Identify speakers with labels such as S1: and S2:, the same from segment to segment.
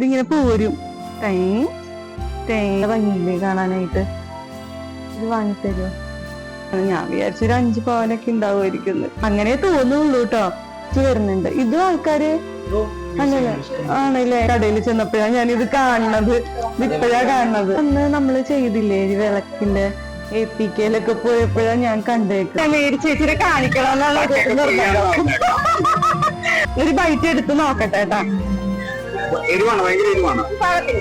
S1: ഇതിങ്ങനെ പോരും. Tie tie ഭംഗിയില്ലേ കാണാനായിട്ട്. ഇത് വാങ്ങിത്തരുമോ ഞാൻ വിചാരിച്ച ഒരു അഞ്ചു പവനൊക്കെ ഉണ്ടാവുമായിരിക്കും എന്ന്. അങ്ങനെ തോന്നുള്ളൂ കേട്ടോ. ഇത് വരുന്നുണ്ട്. ഇതും ആൾക്കാര് അല്ലല്ലേ ആണല്ലേ? കടയിൽ ചെന്നപ്പോഴാ ഞാനിത് കാണുന്നത്. ഇപ്പോഴാ കാണുന്നത്. അന്ന് നമ്മൾ ചെയ്തില്ലേ വിളക്കിന്റെ എ പി പോയപ്പോഴാ ഞാൻ കണ്ടേക്കുന്നത് മേരി ചേച്ചിനെ കാണിക്കണം എന്നുള്ള. ഒരു ബൈറ്റ് എടുത്ത് നോക്കട്ടെ കേട്ടാ.
S2: എരിവാണ് ഭയങ്കര എരിവാണ്.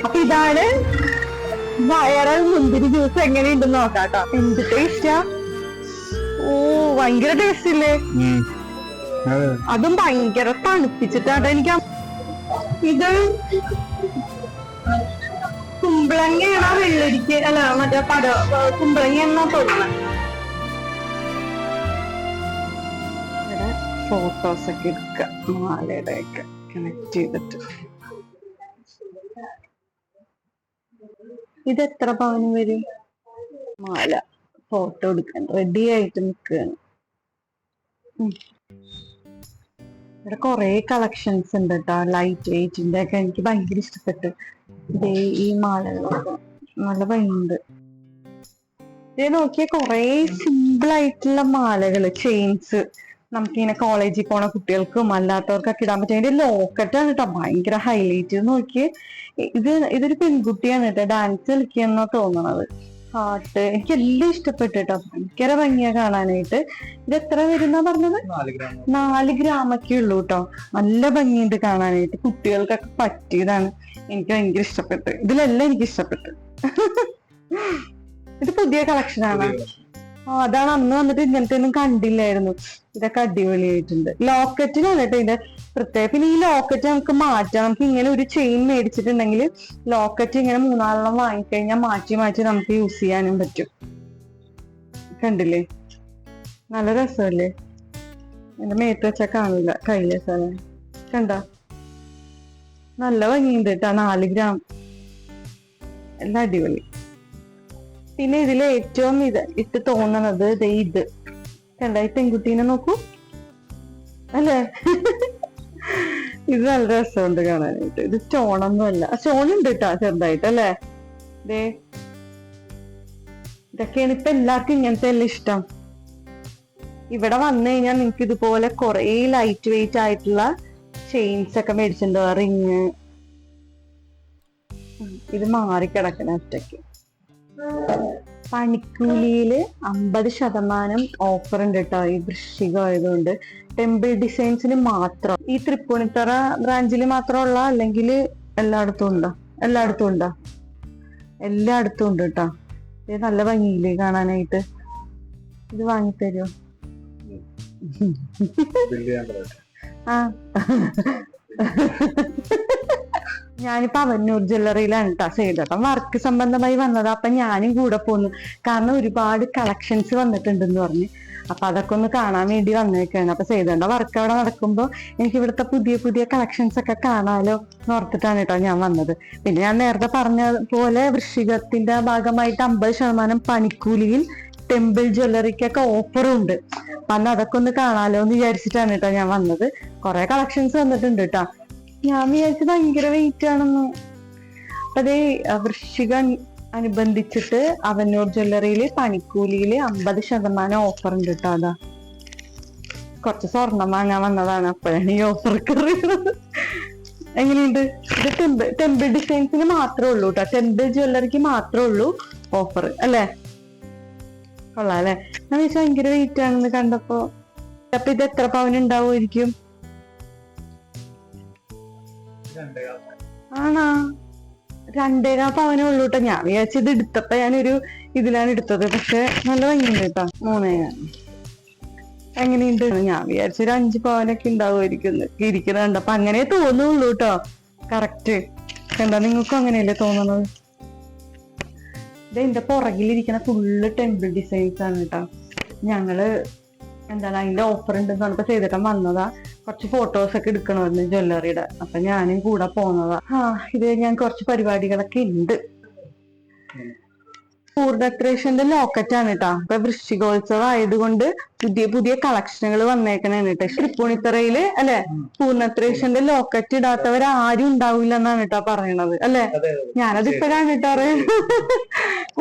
S1: അപ്പൊ ഇതാണ് വയറൽ മുന്തിരി ജ്യൂസ് എങ്ങനെയുണ്ടെന്ന് നോക്കാട്ടോ എന്ത് ടേസ്റ്റാ ഓ ഭയങ്കര ടേസ്റ്റ് ഇല്ലേ? അതും. ഭയങ്കര തണുപ്പിച്ചിട്ടാട്ടോ എനിക്ക് ഇത് കുമ്പളങ്ങയാണോ വെള്ളരിക്ക അല്ല മറ്റേ പട കുമ്പളങ്ങയാണെന്നാ തോന്നുന്നത് ഫോട്ടോസ് ഒക്കെ എടുക്ക. മാലയുടെ ഒക്കെ കണക്ട് ചെയ്തിട്ട്. ഇത് എത്ര പവന് വരും? മാല ഫോട്ടോ എടുക്കാൻ റെഡി ആയിട്ട് നിൽക്കുകയാണ്. ഇവിടെ കൊറേ കളക്ഷൻസ് ഉണ്ട് കേട്ടോ ലൈറ്റ് വെയിറ്റിന്റെ ഒക്കെ എനിക്ക് ഭയങ്കര ഇഷ്ടപ്പെട്ടു. ദേ ഈ മാലകളൊക്കെ. നല്ല ഭംഗിയുണ്ട്. ഇത് നോക്കിയ കൊറേ സിമ്പിൾ ആയിട്ടുള്ള മാലകൾ ചെയിൻസ് നമുക്കിങ്ങനെ കോളേജിൽ പോണ കുട്ടികൾക്കും അല്ലാത്തവർക്കൊക്കെ ഇടാൻ പറ്റും അതിന്റെ ലോക്കറ്റാണ് കേട്ടോ ഭയങ്കര ഹൈലൈറ്റ് നോക്കി ഇത് ഇതൊരു പെൺകുട്ടിയാണ് കേട്ടോ ഡാൻസ് കളിക്കുന്ന തോന്നണത്. ഹാർട്ട് എനിക്ക് എല്ലാം ഇഷ്ടപ്പെട്ടു കേട്ടോ ഭയങ്കര ഭംഗിയാ കാണാനായിട്ട്. ഇത് എത്ര വരുന്ന പറഞ്ഞത്?
S2: നാല് ഗ്രാം
S1: നാല് ഗ്രാമൊക്കെ ഉള്ളൂ കേട്ടോ നല്ല ഭംഗിയുണ്ട് കാണാനായിട്ട്. കുട്ടികൾക്കൊക്കെ പറ്റിയതാണ്. എനിക്ക് ഭയങ്കര ഇഷ്ടപ്പെട്ടു. ഇതിലെല്ലാം എനിക്ക് ഇഷ്ടപ്പെട്ടു. ഇത് പുതിയ കളക്ഷൻ ആണ്? അതാണ് അന്ന് വന്നിട്ട് ഇങ്ങനത്തെ ഒന്നും കണ്ടില്ലായിരുന്നു. ഇതൊക്കെ അടിപൊളിയായിട്ടുണ്ട്. ലോക്കറ്റിനാണ് കേട്ടോ ഇതിന്റെ പ്രത്യേകം പിന്നെ ഈ ലോക്കറ്റ് നമുക്ക് മാറ്റാം. നമുക്ക് ഇങ്ങനെ ഒരു ചെയിൻ മേടിച്ചിട്ടുണ്ടെങ്കിൽ ലോക്കറ്റ് ഇങ്ങനെ മൂന്നാലെണ്ണം വാങ്ങിക്കഴിഞ്ഞാൽ മാറ്റി മാറ്റി നമുക്ക് യൂസ് ചെയ്യാനും പറ്റും. കണ്ടില്ലേ? നല്ല രസമല്ലേ? എന്റെ മേത്ത് വെച്ചാൽ കാണില്ല. കയ്യിലെ സാധനം കണ്ട? നല്ല ഭംഗിയുണ്ട് കേട്ടാ. നാല് ഗ്രാം. എല്ലാം അടിപൊളി. പിന്നെ ഇതിൽ ഏറ്റവും ഇത് ഇട്ട് തോന്നണത് ഇത്. കണ്ട? ഈ പെൺകുട്ടീനെ നോക്കൂ. അല്ലേ? ഇത് നല്ല രസമുണ്ട് കാണാനായിട്ട്. ഇത് സ്റ്റോണൊന്നും അല്ല സ്റ്റോൺ ഉണ്ട് കേട്ടാ ചെറുതായിട്ട് അല്ലേ? ദേ. ഇതൊക്കെയാണ് ഇപ്പൊ എല്ലാവർക്കും ഇങ്ങനത്തെ എല്ലാം ഇഷ്ടം. ഇവിടെ വന്നു കഴിഞ്ഞാൽ നിങ്ങൾക്ക് ഇതുപോലെ കുറേ ലൈറ്റ് വെയിറ്റ് ആയിട്ടുള്ള ചെയിൻസ് ഒക്കെ മേടിച്ചിട്ടുണ്ടോ. റിങ് ഇത് മാറിക്കിടക്കണം ഒറ്റയ്ക്ക്. പണിക്കൂലിയിൽ അമ്പത് ശതമാനം ഓഫർ ഉണ്ട് കേട്ടോ ഈ വൃശ്ചികം ആയതുകൊണ്ട്. ടെമ്പിൾ ഡിസൈൻസിന് മാത്രം. ഈ തൃപ്പൂണിത്തറ ബ്രാഞ്ചിൽ മാത്രമുള്ള അല്ലെങ്കിൽ എല്ലായിടത്തും ഉണ്ടോ? എല്ലായിടത്തും ഉണ്ടോ? എല്ലായിടത്തും ഉണ്ട് കേട്ടോ ഇത് നല്ല ഭംഗിയില്ലേ കാണാനായിട്ട്? ഇത് വാങ്ങിത്തരുമോ ആ. ഞാനിപ്പോ അവന്നൂർ ജ്വല്ലറിയിലാണ് കേട്ടോ ചെയ്തപ്പം വർക്ക് സംബന്ധമായി വന്നത്. അപ്പൊ ഞാനും കൂടെ പോന്നു. കാരണം ഒരുപാട് കളക്ഷൻസ് വന്നിട്ടുണ്ടെന്ന് പറഞ്ഞ്. അപ്പൊ അതൊക്കെ ഒന്ന് കാണാൻ വേണ്ടി വന്നേക്കാണ്. അപ്പൊ ചെയ്തോണ്ട വർക്ക് അവിടെ നടക്കുമ്പോ എനിക്ക് ഇവിടുത്തെ പുതിയ പുതിയ കളക്ഷൻസ് ഒക്കെ കാണാലോ എന്ന് ഓർത്തിട്ടാണ് കേട്ടോ ഞാൻ വന്നത്. പിന്നെ ഞാൻ നേരത്തെ പറഞ്ഞ പോലെ വൃശ്ചികത്തിന്റെ ഭാഗമായിട്ട് അമ്പത് ശതമാനം പണിക്കൂലിയിൽ ടെമ്പിൾ ജ്വല്ലറിക്കൊക്കെ ഓഫറും ഉണ്ട്. അപ്പൊ അന്ന് അതൊക്കെ ഒന്ന് കാണാലോ എന്ന് വിചാരിച്ചിട്ടാണ് കേട്ടോ ഞാൻ വന്നത്. കുറെ കളക്ഷൻസ് വന്നിട്ടുണ്ട് കേട്ടോ ഞാൻ വിചാരിച്ചു ഭയങ്കര വെയിറ്റ് ആണെന്ന്. അതേ വൃശ്ചിക അനുബന്ധിച്ചിട്ട് അവന്നൂർ ജ്വല്ലറിയിൽ പണിക്കൂലിയിൽ അമ്പത് ശതമാനം ഓഫർ ഉണ്ട് കേട്ടോ അതാ. കുറച്ച് സ്വർണം വാങ്ങാൻ വന്നതാണ്. അപ്പോഴാണ് ഈ ഓഫർ കയറിയത്. എങ്ങനെയുണ്ട്? ഇത് ടെമ്പിൾ ടെമ്പിൾ ഡിസൈൻസിന് മാത്രമേ ഉള്ളൂ കേട്ടോ ടെമ്പിൾ ജ്വല്ലറിക്ക് മാത്രമേ ഉള്ളൂ ഓഫർ അല്ലേ? കൊള്ളാം അല്ലേ? ഞാൻ വിചാരിച്ചു ഭയങ്കര വെയിറ്റ് ആണെന്ന് കണ്ടപ്പോ. അപ്പൊ ഇത് എത്ര പവൻ ഉണ്ടാവുമായിരിക്കും? ആണാ? രണ്ടേകാ പവനേ ഉള്ളൂ കേട്ടോ ഞാൻ വിചാരിച്ചത് എടുത്തപ്പോ ഞാനൊരു ഇതിലാണ് എടുത്തത്. പക്ഷെ നല്ല ഭംഗിയുണ്ട് കേട്ടോ മൂന്നേകാ എങ്ങനെയുണ്ട്? ഞാൻ വിചാരിച്ചു ഒരു അഞ്ച് പവനൊക്കെ ഉണ്ടാവുമായിരിക്കും ഇരിക്കുന്നത്. കണ്ടപ്പോ അങ്ങനെ തോന്നുള്ളൂ കേട്ടോ കറക്റ്റ്. എന്താ നിങ്ങൾക്കും അങ്ങനെയല്ലേ തോന്നുന്നത്? ഇത് എന്റെ പുറകിലിരിക്കുന്ന ഫുള്ള് ടെമ്പിൾ ഡിസൈൻസ് ആണ് കേട്ടോ ഞങ്ങൾ എന്താണ് അതിന്റെ ഓഫർ ഉണ്ടെന്ന് പറഞ്ഞപ്പോ ചെയ്തിട്ട് വന്നതാ. കുറച്ച് ഫോട്ടോസ് ഒക്കെ എടുക്കണമായിരുന്നു ജ്വല്ലറിയുടെ അപ്പൊ ഞാനും കൂടെ പോന്നതാ. ആ ഇത് ഞാൻ കുറച്ച് പരിപാടികളൊക്കെ ഉണ്ട് പൂർ ഡെക്കറേഷന്റെ ലോക്കറ്റ് ആണ് കേട്ടോ ഇപ്പൊ വൃശ്ചികോത്സവം ആയതുകൊണ്ട് പുതിയ പുതിയ കളക്ഷനുകൾ വന്നേക്കണേന്ന് കേട്ടോ തൃപ്പൂണിത്തറയിൽ അല്ലെ? പൂർണത്രേശന്റെ ലോക്കറ്റ് ഇടാത്തവർ ആരും ഉണ്ടാവില്ല എന്നാണ് കേട്ടോ പറയണത്. അല്ലെ? ഞാനത് ഇപ്പഴാണ് കേട്ടോ അറിയുന്നത്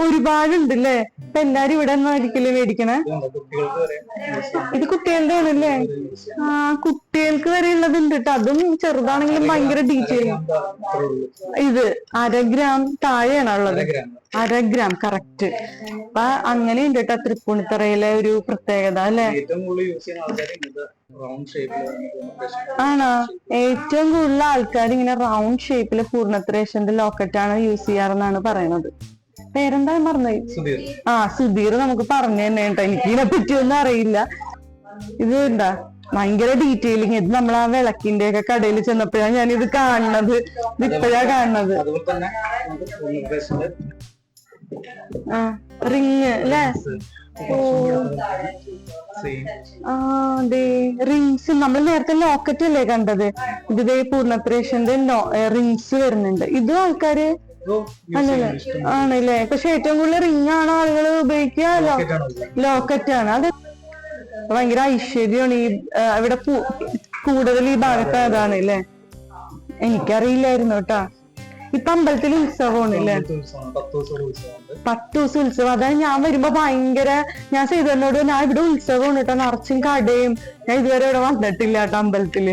S1: ഒരുപാടുണ്ട് അല്ലേ ഇപ്പൊ എല്ലാരും ഇവിടെ നിന്നായിരിക്കില്ലേ മേടിക്കണേ? ഇത് കുട്ടികളുടെ ആണല്ലേ ആ കുട്ടികൾക്ക് വരെ ഉള്ളതുണ്ട് കേട്ടോ അതും ചെറുതാണെങ്കിലും ഭയങ്കര ഡീറ്റെയിൽ ഇത് അര ഗ്രാം താഴെയാണ് ഉള്ളത്. അര ഗ്രാം. കറക്റ്റ് അപ്പൊ അങ്ങനെയുണ്ട് കേട്ടോ തൃപ്പൂണിത്തറയിലെ ഒരു പ്രത്യേകത അല്ലെ? ആണോ? ഏറ്റവും കൂടുതൽ ആൾക്കാർ ഇങ്ങനെ റൗണ്ട് ഷേപ്പിൽ പൂർണത്രേശന്റെ ലോക്കറ്റ് ആണ് യൂസ് ചെയ്യാറെന്നാണ് പറയണത്. പേരെന്താ പറഞ്ഞത് ആ സുധീർ നമുക്ക് പറഞ്ഞു തന്നെ കേട്ടോ എനിക്ക് ഇതിനെ പറ്റിയൊന്നും അറിയില്ല. ഇത് എന്താ? ഭയങ്കര ഡീറ്റെയിലിങ് ഇത് നമ്മൾ ആ വിളക്കിന്റെ ഒക്കെ കടയിൽ ചെന്നപ്പോഴാണ് ഞാൻ ഇത് കാണുന്നത്. ഇത് ഇപ്പോഴാ കാണുന്നത്. ആ റിങ് അല്ലേ? റിങ്സ് നമ്മൾ നേരത്തെ ലോക്കറ്റ് അല്ലേ കണ്ടത്? ഇത് ദേ പൂർണപ്രേഷന്റെ റിങ്സ് വരുന്നുണ്ട്. ഇതും ആൾക്കാര് അല്ലല്ലേ ആണല്ലേ? പക്ഷെ ഏറ്റവും കൂടുതൽ റിങ് ആണോ ആളുകൾ ഉപയോഗിക്കുക ലോക്കറ്റ് ആണ് അത് ഭയങ്കര ഐശ്വര്യമാണ് ഈ ഇവിടെ കൂടുതൽ ഈ ഭാഗത്ത് അതാണ് അല്ലേ എനിക്കറിയില്ലായിരുന്നു കേട്ടാ. ഇപ്പൊ അമ്പലത്തിൽ ഉത്സവമാണ് അല്ലേ
S2: പത്ത് ദിവസം
S1: ഉത്സവം. അതാണ് ഞാൻ വരുമ്പോ ഭയങ്കര ഞാൻ ചെയ്തതിനോട് ഞാൻ ഇവിടെ ഉത്സവമാണ് കേട്ടോ. നിറച്ചും കടയും. ഞാൻ ഇതുവരെ ഇവിടെ വന്നിട്ടില്ല കേട്ടോ അമ്പലത്തിൽ.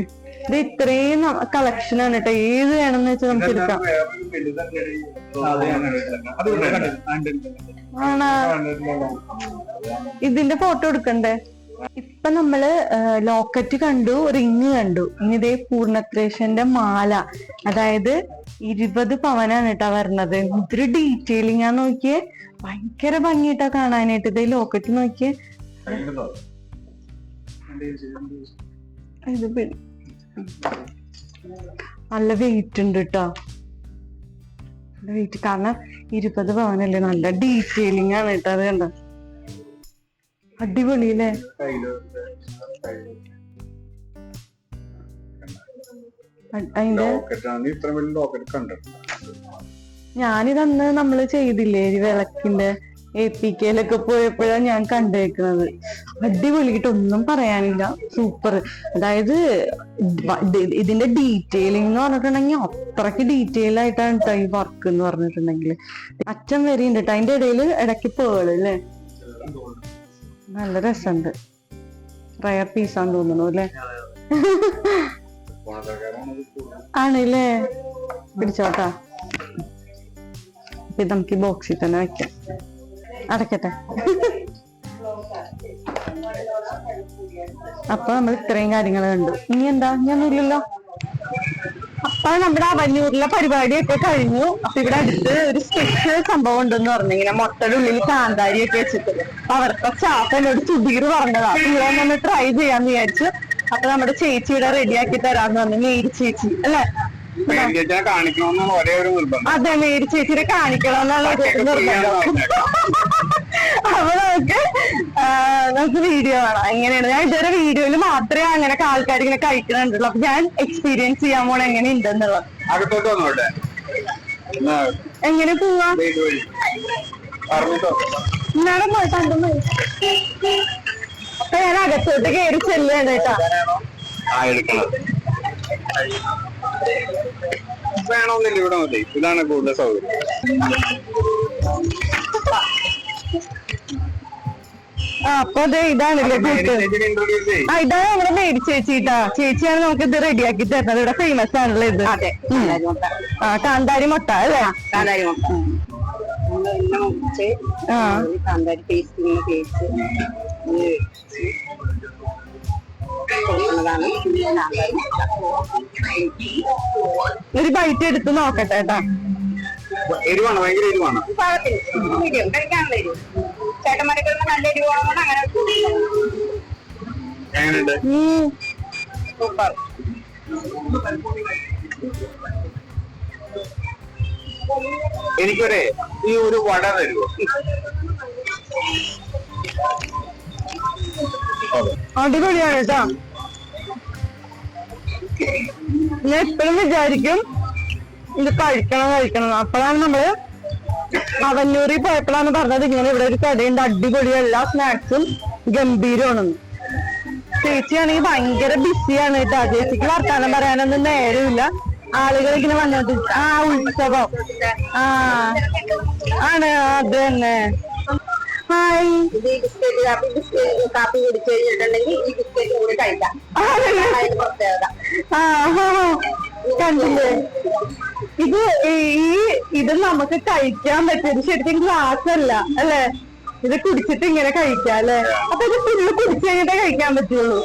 S1: ഇത് ഇത്രയും കളക്ഷൻ ആണ് കേട്ടോ. ഏത് വേണമെന്ന് വെച്ചാൽ നമുക്ക് എടുക്കാം. ആണോ? ഇതിന്റെ ഫോട്ടോ എടുക്കണ്ടേ? ഇപ്പൊ നമ്മൾ ലോക്കറ്റ് കണ്ടു റിങ് കണ്ടു. ഇനി ഇതേ പൂർണത്രേശന്റെ മാല. അതായത് ഇരുപത് പവനാണ് കേട്ടാ വരണത്. ഇതൊരു ഡീറ്റെയിലിംഗ് ആ നോക്കിയേ. ഭയങ്കര ഭംഗിയിട്ടാ കാണാനായിട്ട്. ഇതേ ലോക്കറ്റ് നോക്കിയേ. നല്ല വെയിറ്റ് ഉണ്ട് കേട്ടോ വെയിറ്റ് കാരണം ഇരുപത് പവനല്ലേ? നല്ല ഡീറ്റെയിലിംഗ് ആണ് കേട്ടോ അത് കണ്ടോ? അടിപൊളി അല്ലേ അതിന്റെ
S2: കണ്ടിട്ടുണ്ട്
S1: ഞാനിതന്ന് നമ്മൾ ചെയ്തില്ലേ ഈ വിളക്കിന്റെ എ പി കെയിലൊക്കെ പോയപ്പോഴാണ് ഞാൻ കണ്ടേക്കുന്നത് അടിപൊളിയിട്ട് ഒന്നും പറയാനില്ല. സൂപ്പർ. അതായത് ഇതിന്റെ ഡീറ്റെയിലിംഗ് എന്ന് പറഞ്ഞിട്ടുണ്ടെങ്കിൽ അത്രയ്ക്ക് ഡീറ്റെയിൽ ആയിട്ടാണ് കേട്ടോ ഈ വർക്ക് എന്ന് പറഞ്ഞിട്ടുണ്ടെങ്കിൽ. അച്ഛൻ വരെയുണ്ട് കേട്ടോ അതിന്റെ ഇടയിൽ ഇടയ്ക്ക് പേൾ അല്ലേ നല്ല രസമുണ്ട് റയർ പീസാന്ന് തോന്നുന്നു അല്ലേ? ആണല്ലേ? പിടിച്ചോട്ടാ. ഇത് നമുക്ക് ഈ ബോക്സിൽ തന്നെ വെക്കാം. അടക്കട്ടെ അപ്പൊ നമ്മൾ ഇത്രയും കാര്യങ്ങൾ കണ്ടു. ഇനി എന്താ? ഞാനില്ലല്ലോ അപ്പൊ നമ്മുടെ അവന്നൂരിലെ പരിപാടിയൊക്കെ കഴിഞ്ഞു. അപ്പൊ ഇവിടെ അടുത്ത് ഒരു സ്പെഷ്യൽ സംഭവം ഉണ്ടെന്ന് പറഞ്ഞു ഇങ്ങനെ മുട്ടയുടെ ഉള്ളിൽ കാന്താരിയൊക്കെ വെച്ചിട്ട്. അവിടുത്തെ സ്റ്റാഫ് എന്നോട് സുധീർ പറഞ്ഞതാ. ഇവിടെ ഒന്ന് ട്രൈ ചെയ്യാന്ന് വിചാരിച്ചു. അപ്പൊ നമ്മുടെ ചേച്ചി ഇവിടെ റെഡിയാക്കി തരാന്ന് പറഞ്ഞു. മേരി ചേച്ചി അല്ലെ?
S2: കാണിക്കണമെന്നാണ്
S1: അതെ മേരി ചേച്ചിനെ കാണിക്കണം എന്നുള്ള നിർബന്ധം. അപ്പൊ നമുക്ക് നമുക്ക് വീഡിയോ വേണം എങ്ങനെയാണ്? ഞാൻ ഇതുവരെ വീഡിയോയിൽ മാത്രമേ അങ്ങനെ ആൾക്കാർ ഇങ്ങനെ കഴിക്കണുണ്ടല്ലോ. അപ്പൊ ഞാൻ എക്സ്പീരിയൻസ് ചെയ്യാൻ പോണ എങ്ങനെ ഉണ്ടെന്നുള്ളത് എങ്ങനെ പോവാ?
S2: ദേ ഇത് വഴി. പറഞ്ഞിട്ടോ
S1: ഇന്നാടെ പോയി അപ്പൊ ഞാൻ അകത്തോട്ട് കയറി ചെല്ലാണ് കേട്ടാ.
S2: ആ എടുക്കണം. വേണമെന്നില്ല ഇവിടെ മതി. ഇതാണ് കൂടുതൽ സൗകര്യം.
S1: ആ അപ്പൊ അതെ ഇതാണല്ലേ ആ ഇതാണ് നമ്മുടെ മേരി ചേച്ചിട്ടാ ചേച്ചിയാണ് നമുക്ക് ഇത് റെഡിയാക്കി തരുന്നത്. ഇവിടെ ഫേമസ് ആണല്ലോ ഇത്. അതെ. ആ കാന്താരി മൊട്ട അല്ലേ?
S3: കാന്താരി മുട്ട. കാന്താരി പേസ്റ്റ് ഇങ്ങനെ തേച്ച് ഇങ്ങനെ വെച്ച്
S1: ഒരു ബൈറ്റ് എടുത്ത് നോക്കട്ടെ കേട്ടാ
S2: എരിവാണ് ഭയങ്കര എരിവാണ്.
S3: പാകത്തിന് മീഡിയം കഴിക്കാനുള്ള എരിവ്. ചേട്ടന്മാരൊക്കെ നല്ല എരിവ് വേണമെന്ന് അങ്ങനെ
S2: എങ്ങനെയുണ്ട്.
S3: സൂപ്പർ
S2: എനിക്കൊരേ ഈ ഒരു വട തരുമോ
S1: അടിപൊളിയാണ് കേട്ടാ. ഞാൻ എപ്പോഴും വിചാരിക്കും ഇത് കഴിക്കണം കഴിക്കണം. അപ്പോഴാണ് നമ്മൾ അവല്ലൂരിൽ പോയപ്പോഴാണ് പറഞ്ഞത് ഇങ്ങനെ ഇവിടെ ഒരു കടയുണ്ട് അടിപൊളിയ എല്ലാ സ്നാക്സും ഗംഭീരമാണെന്ന്. ചേച്ചിയാണെങ്കിൽ ഭയങ്കര ബിസിയാണ് കേട്ടോ. ചേച്ചിക്ക് വർത്താനം പറയാനൊന്നും നേരമില്ല ആളുകൾ ഇങ്ങനെ വന്നിട്ട് ആ ഉത്സവം. ആ. ആണ് അത് തന്നെ. ഹായ്.
S3: കാപ്പി കാപ്പി ഈ
S1: കണ്ടില്ലേ? ഇത് ഈ ഇത് നമുക്ക് കഴിക്കാൻ പറ്റും ശരിക്കും ഗ്ലാസ് അല്ല അല്ലേ? ഇത് കുടിച്ചിട്ട് ഇങ്ങനെ കഴിക്കാം അല്ലേ അപ്പൊ ഇത് ഫുള്ള് കുടിച്ചു കഴിഞ്ഞിട്ടേ കഴിക്കാൻ പറ്റുള്ളൂ.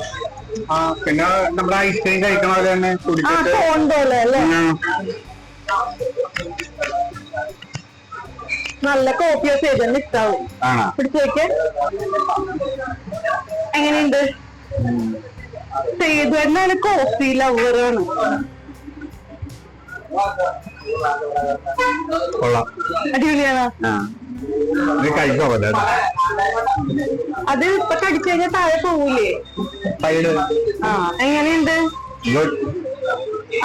S2: ആ പിന്നെ നമ്മുടെ ഐസ്ക്രീം കഴിക്കണ പോലെ തന്നെ
S1: ആ
S2: കുടിച്ചിട്ട്
S1: കോൺ പോലെ അല്ലേ?
S2: ഉം.
S1: നല്ല ചെയ്തെന്ന് ഇഷ്ടാവും.
S2: ആണോ?
S1: പിടിച്ചേക്ക് എങ്ങനെയുണ്ട്? ചെയ്തു എന്നാണ് കോഫി ലവറാണ്
S2: കൊള്ളാം.
S1: അടിപൊളിയാണോ?
S2: ആ. കഴിക്കാൻ പോലെ
S1: അത് ഇപ്പൊ കടിച്ചു കഴിഞ്ഞാൽ താഴെ
S2: പോവൂലേ?
S1: ആ എങ്ങനെയുണ്ട്?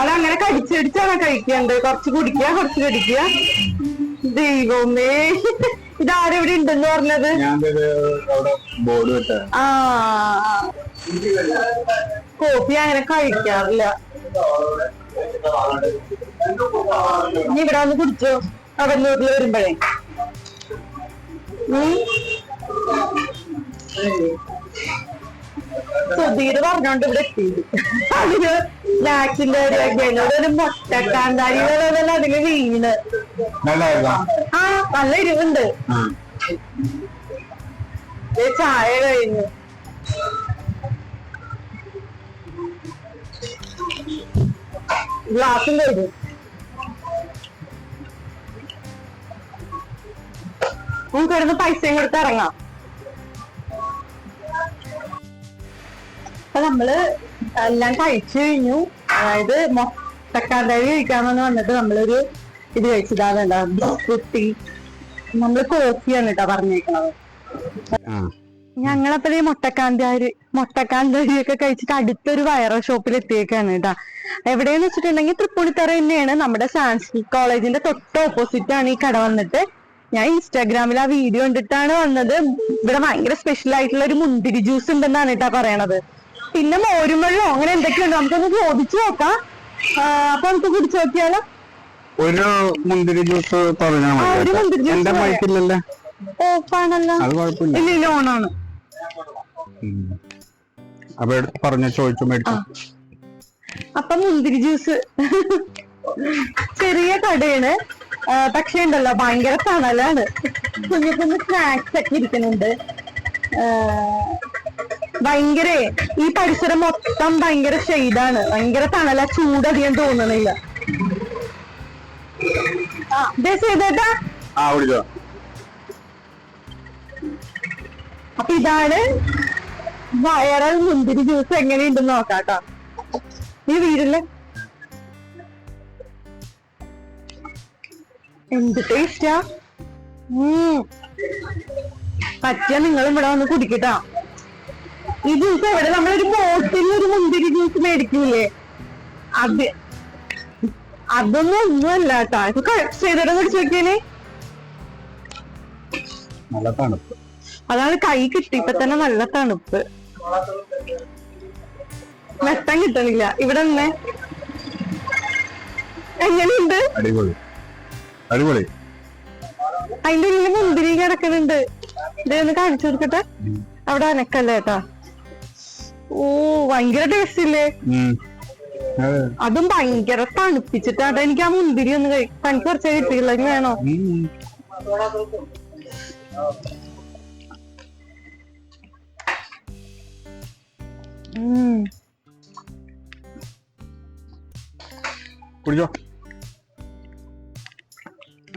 S1: അതങ്ങനെ കടിച്ചടിച്ചാണ് കഴിക്കണ്ട് കുറച്ച് കുടിക്കുക കുറച്ച് കടിക്കുക. ദൈവമേ. ഇതാരും ഇവിടെ ഉണ്ടെന്ന് പറഞ്ഞത്? ആ കോഫി അങ്ങനെ കഴിക്കാറില്ല. ഇനി ഇവിടെ വന്ന് കുടിച്ചോ? അവന്നൂരിൽ വരുമ്പോഴേ. സുധീർ പറഞ്ഞോണ്ട് ഇവിടെ എത്തിയത് അതിന് സ്നാക്സിന്റെ എന്നോട് ഒരു മുട്ടക്കാന്താരി പോലെ അതിന് വീണ്. ആ നല്ല എരിവുണ്ട്. ചായ കഴിഞ്ഞു. ഗ്ലാസും കഴിഞ്ഞു. നമുക്ക് ഇവിടുന്ന് പൈസയും കൊടുത്ത് ഇറങ്ങാം. അപ്പൊ നമ്മൾ എല്ലാം കഴിച്ചു കഴിഞ്ഞു. അതായത് മൊത്തക്കാണ്ടായി കഴിക്കാമെന്ന് വന്നിട്ട് നമ്മളൊരു ഇത് കഴിച്ചതാണ് എന്താ ബിസ്കുട്ടി നമ്മൾ കോഫിയാണ് കേട്ടോ പറഞ്ഞേക്കണത്.
S2: ആ.
S1: ഞങ്ങളപ്പോ ഈ മുട്ടക്കാന്താരി മുട്ടക്കാന്താരി ഒക്കെ കഴിച്ചിട്ട് അടുത്തൊരു വൈറൽ ഷോപ്പിൽ എത്തിയേക്കാണ് കേട്ടാ. എവിടെയെന്ന് വെച്ചിട്ടുണ്ടെങ്കിൽ തൃപ്പൂണിത്തറ തന്നെയാണ്. നമ്മുടെ സാൻസ്ക്രിറ്റ് കോളേജിന്റെ തൊട്ട് ഓപ്പോസിറ്റ് ആണ് ഈ കട വന്നിട്ട്. ഞാൻ ഇൻസ്റ്റാഗ്രാമിൽ ആ വീഡിയോ കണ്ടിട്ടാണ് വന്നത്. ഇവിടെ ഭയങ്കര സ്പെഷ്യൽ ആയിട്ടുള്ള ഒരു മുന്തിരി ജ്യൂസ് ഉണ്ടെന്നാണ് കേട്ടാ പറയണത്. പിന്നെ മോരും അങ്ങനെ എന്തൊക്കെയുണ്ട്? നമുക്കൊന്ന് ചോദിച്ചു നോക്കാം. അപ്പൊ നമുക്ക് കുടിച്ചു നോക്കിയാലോ?
S2: ഒരു മുന്തിരി ജ്യൂസ് പറഞ്ഞാൽ
S1: ആ, ഒരു
S2: മതി
S1: മുന്തിരി ജ്യൂസ്
S2: എന്റെ
S1: പറയാം. ഓഫാണല്ലോ. ഇല്ല ഇല്ല ഓണാണ്.
S2: അപ്പൊ പറഞ്ഞ ചോദിച്ചു മേടിച്ചു.
S1: അപ്പൊ മുന്തിരി ജ്യൂസ് ചെറിയ കടയാണ്. പക്ഷേ ഉണ്ടല്ലോ ഭയങ്കര തണലാണ്. കുഞ്ഞു കുഞ്ഞു സ്നാക്സ് ഒക്കെ ഇരിക്കുന്നുണ്ട്. ഭയങ്കര ഈ പരിസരം മൊത്തം ഭയങ്കര ഷെയ്ഡാണ് ഭയങ്കര തണല ചൂടധികം തോന്നണില്ല. ചെയ്തേട്ടാ. അപ്പൊ ഇതാണ് വയറൽ മുന്തിരി ജ്യൂസ് എങ്ങനെയുണ്ടെന്ന് നോക്കാട്ടോ. നീ വീടില്ലേ എന്ത് ടേസ്റ്റാ പറ്റിയ നിങ്ങൾ ഇവിടെ വന്ന് കുടിക്കട്ടാ. ഈ ജ്യൂസ് എവിടെ? നമ്മളൊരു ബോട്ടിൽ ഒരു മുന്തിരി ജ്യൂസ് മേടിക്കില്ലേ അത് അതൊന്നും ഒന്നുമല്ല കേട്ടാ ഇത് ചെയ്തിട്ട് കുടിച്ചു നോക്കിയാലേ
S2: നല്ല തണുപ്പ്.
S1: അതാണ് കൈ കിട്ടിയപ്പോ തന്നെ നല്ല തണുപ്പ്. വെട്ടം കിട്ടണില്ല. ഇവിടെ എങ്ങനെയുണ്ട്?
S2: അടിപൊളി. അടിപൊളി.
S1: അതിന്റെ ഉള്ളിൽ മുന്തിരി കിടക്കുന്നുണ്ട് ഇതൊന്ന് കാണിച്ചു കൊടുക്കട്ടെ? അവിടെ അനക്കല്ലേ കേട്ടാ? ഓ ഭയങ്കര ടേസ്റ്റ് ഇല്ലേ.
S2: അതെ.
S1: ഭയങ്കര തണുപ്പിച്ചിട്ടാട്ടോ എനിക്ക് ആ മുന്തിരി ഒന്ന് തനിക്ക് കുറച്ചേ കിട്ടിയില്ല വേണോ.
S2: കുടിച്ചോ?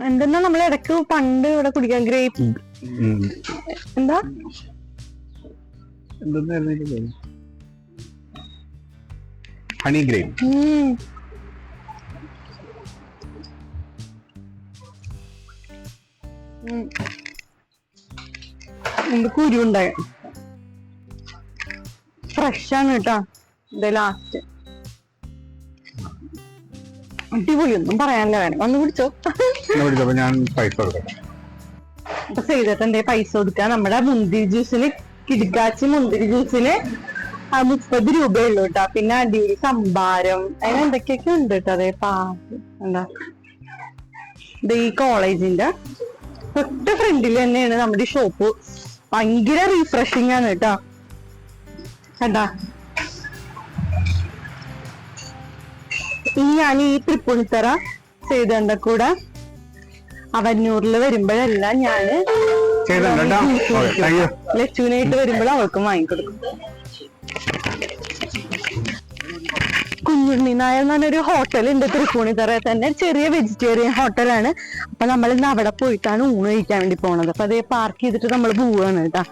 S1: എന്തെന്നാ നമ്മൾ ഇടയ്ക്ക് പണ്ട് ഇവിടെ കുടിക്കാൻ ഗ്രേപ്പ് എന്താ?
S2: Honey grape.
S1: എന്ത് കുരു ഉണ്ടായി ഫ്രഷ് ആണ് കേട്ടാ. ഇത് ലാസ്റ്റ് അടിപൊളി ഒന്നും പറയാനില്ല വേണം വന്ന് പിടിച്ചോ.
S2: ഞാൻ പൈസ കൊടുക്കട്ടെ
S1: അപ്പൊ ചെയ്തിട്ട് പൈസ കൊടുക്കുക നമ്മുടെ മുന്തിരി ജ്യൂസിന് കിടക്കാച്ചി മുന്തിരി ജ്യൂസിന് ആ മുപ്പത് രൂപയുള്ളൂ കേട്ടാ. പിന്നെ അടി സംഭാരം. അങ്ങനെ എന്തൊക്കെയൊക്കെ ഉണ്ട് കേട്ടോ അതേ പാസ് എന്താ? ഇത് ഈ കോളേജിന്റെ തൊട്ട് ഫ്രണ്ടിൽ തന്നെയാണ് നമ്മുടെ ഷോപ്പ്. ഭയങ്കര റീഫ്രഷിങ് ആണ് കേട്ടോ. കണ്ടാ? ഇനി ഞാൻ ഈ തൃപ്പൂണിത്തറ ചെയ്തണ്ട കൂടെ അവന്നൂരിൽ വരുമ്പോഴെല്ലാം
S2: ഞാൻ
S1: ലച്ചുവിനായിട്ട് വരുമ്പോൾ അവൾക്കും വാങ്ങിക്കൊടുക്കും കുഞ്ഞുണ്ണി നായർ എന്ന് പറഞ്ഞൊരു ഹോട്ടൽ ഉണ്ട് തൃപ്പൂണിത്തറ തന്നെ. ചെറിയ വെജിറ്റേറിയൻ ഹോട്ടലാണ്. അപ്പൊ നമ്മൾ ഇന്ന് അവിടെ പോയിട്ടാണ് ഊണ് കഴിക്കാൻ വേണ്ടി പോണത്. അപ്പൊ അതേ പാർക്ക് ചെയ്തിട്ട് നമ്മൾ പോവാണ് കേട്ടാ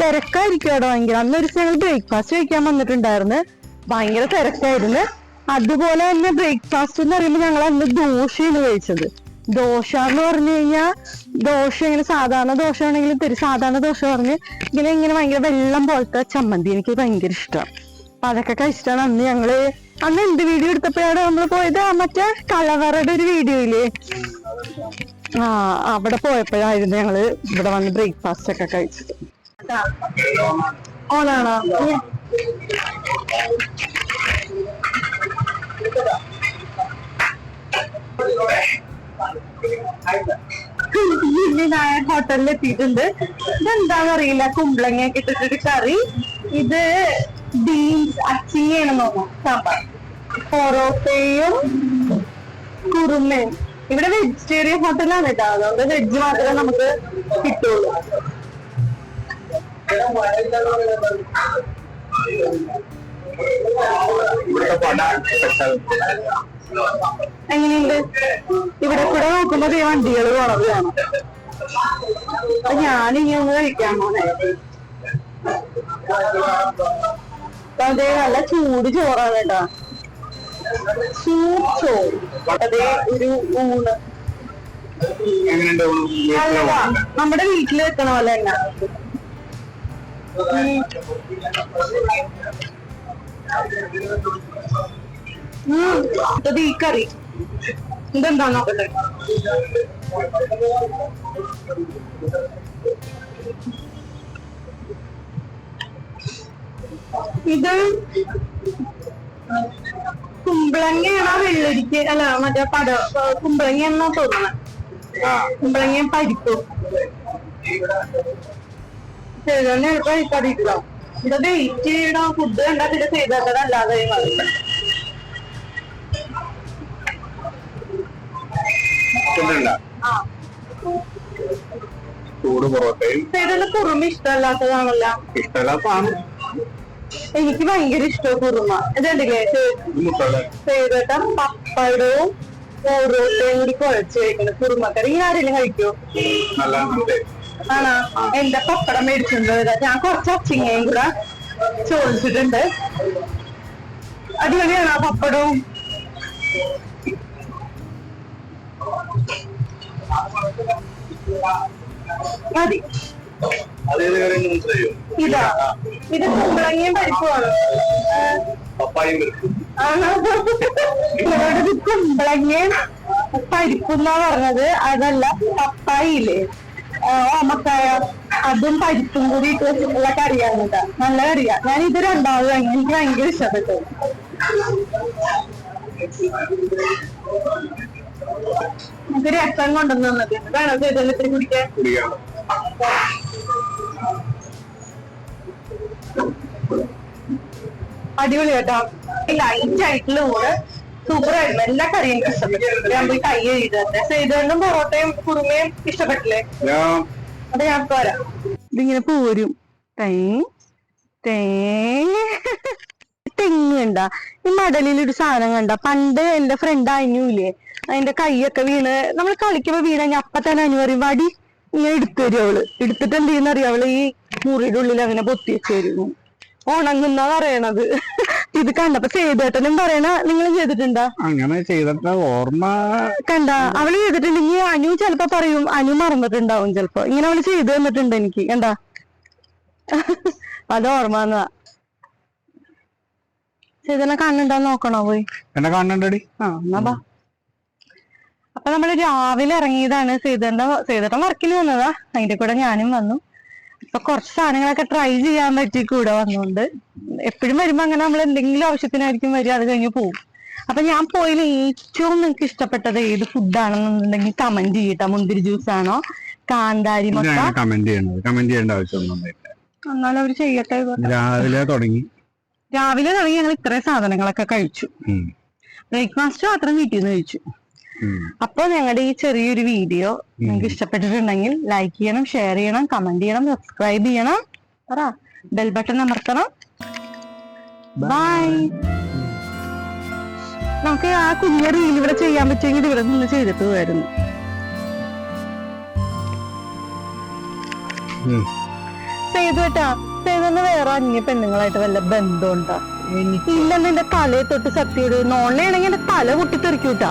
S1: തിരക്കായിരിക്കും അവിടെ ഭയങ്കര. അന്ന് ഒരു ദിവസം ഞങ്ങൾ ബ്രേക്ക്ഫാസ്റ്റ് കഴിക്കാൻ വന്നിട്ടുണ്ടായിരുന്നു. ഭയങ്കര തിരക്കായിരുന്നു. അതുപോലെ തന്നെ ബ്രേക്ക്ഫാസ്റ്റ് എന്ന് പറയുമ്പോൾ ഞങ്ങൾ അന്ന് ദോശയാണ് കഴിച്ചത്. ദോശ എന്ന് പറഞ്ഞു കഴിഞ്ഞാൽ ദോശ ഇങ്ങനെ സാധാരണ ദോശ ആണെങ്കിൽ തരും സാധാരണ ദോശ പറഞ്ഞ് ഇങ്ങനെ ഇങ്ങനെ ഭയങ്കര വെള്ളം പോലത്തെ ചമ്മന്തി എനിക്ക് ഭയങ്കര ഇഷ്ടമാണ് അപ്പൊ അതൊക്കെ കഴിച്ചിട്ടാണ് അന്ന് ഞങ്ങൾ അന്ന് എന്ത് വീഡിയോ എടുത്തപ്പോഴാണ് നമ്മൾ പോയത്? മറ്റേ കളവറയുടെ ഒരു വീഡിയോ ഇല്ലേ? ആ അവിടെ പോയപ്പോഴായിരുന്നു ഞങ്ങൾ ഇവിടെ വന്ന് ബ്രേക്ക്ഫാസ്റ്റ് ഒക്കെ കഴിച്ചത്. ഓണാണോ? ഹോട്ടലിൽ എത്തിയിട്ടുണ്ട് ഇതെന്താന്ന് അറിയില്ല കുമ്പളങ്ങയൊക്കെ ഇട്ടിട്ടൊരു കറി. ഇത് ബീൻസ് അച്ചിങ്ങയാണെന്ന് തോന്നുന്നു സാമ്പാർ. പൊറോട്ടയും കുറുമയും. ഇവിടെ വെജിറ്റേറിയൻ ഹോട്ടലാണ് കേട്ടോ അതുകൊണ്ട് വെജ് മാത്രമേ നമുക്ക് കിട്ടുള്ളൂ. എങ്ങനെയുണ്ട്? ഇവിടെ കൂടെ നോക്കുമ്പോ വണ്ടികൾ കാണാം. അപ്പൊ ഞാനിനി ഒന്ന് കഴിക്കാൻ പോണേ നല്ല ചൂട് ചോറാണ് കേട്ടോ. ചോറ്. അതേ ഒരു ഊണ്. നമ്മുടെ വീട്ടിൽ വെക്കണ പോലെ തന്നെ. ഈ കറി ഇതെന്താ നോക്കട്ടെ? ഇത് കുമ്പളങ്ങയാണോ വെള്ളരിക്ക്. അല്ല മറ്റേ പട കുമ്പളങ്ങ എന്നാ തോന്നണ
S2: ആ.
S1: കുമ്പളങ്ങയും പരിപ്പും. ചെയ്തോണ്ട് എളുപ്പം കഴിക്കാതിരിക്കുക ഇത് വെയിറ്റ് ചെയ്യണ ഫുഡ് കണ്ടാ പിന്നെ ചെയ്തത് അല്ലാതെ
S2: ഇതുണ്ട? ചൂട് പൊറോട്ടയും.
S1: കുറുമ ഇഷ്ടമല്ലാത്തതാണല്ലോ.
S2: ഇഷ്ടമല്ലാത്തതാണ്
S1: എനിക്ക് ഭയങ്കര ഇഷ്ടമാണ് കുറുമ. ഇതുണ്ടല്ലേ ചെയ്തിട്ട് പപ്പടവും ഓരോട്ടയും കൂടി കുഴച്ച് കഴിക്കണം കുറുമക്കറി. ഈ ആരെങ്കിലും കഴിക്കോ? ആണോ? എന്റെ പപ്പടം മേടിച്ചിട്ടുണ്ട് ഞാൻ കുറച്ച് അച്ചിങ്ങയും കൂടെ ചോദിച്ചിട്ടുണ്ട്. അടിപൊളിയാണോ പപ്പടവും? മതി. ഇതാ. ഇത് കുമ്പളങ്ങയും പരിപ്പുമാണ്.
S2: പപ്പായും
S1: ഇത് കുമ്പളങ്ങയും പരിപ്പെന്നാ പറഞ്ഞത്. അതല്ല പപ്പായില്ലേ? ഓമക്കായ അതും പരിപ്പും കൂടി ഇട്ട് വെച്ചിട്ടുള്ള കറിയാണ് കേട്ടോ നല്ല കറിയാ. ഞാൻ ഇത് രണ്ടാമത് വാങ്ങി. എനിക്ക് ഭയങ്കര ഇഷ്ടപ്പെട്ടു. നമുക്ക് രസം കൊണ്ടുവന്ന് തന്നത് വേണോ ചെയ്തല്ലത്തിന് കുടിക്കാൻ.
S2: കുടിക്കാം.
S1: അടിപൊളി കേട്ടോ. ലൈറ്റ് ആയിട്ടുള്ള കൂടെ സൂപ്പർ ആയിരുന്നു. എല്ലാ കറിയും ഇഷ്ടപ്പെട്ടു. ഞാൻ പോയി കൈ എഴുതട്ടെ ചെയ്തുകൊണ്ടും പൊറോട്ടയും കുറുമയും ഇഷ്ടപ്പെട്ടില്ലേ? അത് ഞാൻ പോരാ ഇതിങ്ങനെ പോരും. തെങ്ങ് കണ്ട. ഈ മടലിൽ ഒരു സാധനം കണ്ട. പണ്ട് എന്റെ ഫ്രണ്ട് അനിയൂലേ അതിന്റെ കൈയൊക്കെ വീണ്. നമ്മൾ കളിക്കുമ്പോ വീണ് കഴിഞ്ഞാൽ അപ്പൊ തന്നെ അനു പറയും വടി ഇങ്ങനെ എടുത്തു തരും അവൾ? എടുത്തിട്ട് എന്ത് ചെയ്യുന്ന അറിയാം അവൾ ഈ മുറിയുടെ ഉള്ളിൽ അങ്ങനെ പൊത്തി വെച്ചിരുന്നു ഉണങ്ങുന്ന പറയണത്. ഇത് കണ്ടപ്പോ ചെയ്തേട്ടനും പറയണ നിങ്ങൾ ചെയ്തിട്ടുണ്ടാ?
S2: അങ്ങനെ ചെയ്തിട്ട് ഓർമ്മ
S1: കണ്ട. അവൾ ചെയ്തിട്ടുണ്ടെങ്കിൽ അനു ചെലപ്പോ പറയും അനു മറന്നിട്ടുണ്ടാവും ചെലപ്പോ. ഇങ്ങനെ അവൾ ചെയ്തു തന്നിട്ടുണ്ട് എനിക്ക് കണ്ട? അത് ഓർമ്മ വന്നതാ ചെയ്തന കണ്ണുണ്ടോ നോക്കണോ പോയി?
S2: എന്നെ കണ്ണുണ്ടടി.
S1: ആ എന്നാ അപ്പൊ നമ്മൾ രാവിലെ ഇറങ്ങിയതാണ്. സീതന്റെ സീതേട്ടൻ വർക്കിന് വന്നതാ. അതിന്റെ കൂടെ ഞാനും വന്നു. ഇപ്പൊ കുറച്ച് സാധനങ്ങളൊക്കെ ട്രൈ ചെയ്യാൻ പറ്റി കൂടെ വന്നുകൊണ്ട് എപ്പോഴും വരുമ്പോ അങ്ങനെ നമ്മൾ എന്തെങ്കിലും ആവശ്യത്തിനായിരിക്കും വരിക അത് കഴിഞ്ഞ് പോകും അപ്പൊ ഞാൻ പോയി ഏറ്റവും നിങ്ങൾക്ക് ഇഷ്ടപ്പെട്ടത് ഏത് ഫുഡാണെന്നുണ്ടെങ്കിൽ കമന്റ് ചെയ്യട്ടോ. മുന്തിരി ജ്യൂസ് ആണോ? കാന്താരി
S2: കമന്റ് ചെയ്യണത് കമന്റ് ചെയ്യേണ്ട ആവശ്യമൊന്നുമില്ല
S1: എന്നാലും അവർ ചെയ്യട്ടെ ഇത്.
S2: രാവിലെ തുടങ്ങി.
S1: രാവിലെ തുടങ്ങി ഞങ്ങൾ ഇത്രയും സാധനങ്ങളൊക്കെ കഴിച്ചു. ബ്രേക്ക്ഫാസ്റ്റ് മാത്രം വീട്ടിൽ നിന്ന് കഴിച്ചു. അപ്പൊ ഞങ്ങളുടെ ഈ ചെറിയൊരു വീഡിയോ നിങ്ങൾക്ക് ഇഷ്ടപ്പെട്ടിട്ടുണ്ടെങ്കിൽ ലൈക്ക് ചെയ്യണം ഷെയർ ചെയ്യണം കമന്റ് ചെയ്യണം സബ്സ്ക്രൈബ് ചെയ്യണം. പറ. Bell button അമർത്തണം. ബൈ നമുക്ക് ആ കുഞ്ഞ റീൽ ഇവിടെ ചെയ്യാൻ പറ്റുമെങ്കിൽ ഇവിടെ നിന്ന് ചെയ്തിട്ട്
S2: പോയിരുന്നു.
S1: സേതു കേട്ടാ സേതുന്ന് വേറെ അന്യ പെണ്ണുങ്ങളായിട്ട് വല്ല ബന്ധമുണ്ടോ? ഇല്ല നിന്റെ തലയെ തൊട്ട് സത്യം നോണയാണെങ്കിൽ എന്റെ തല പൊട്ടിത്തെറിക്കൂട്ടാ.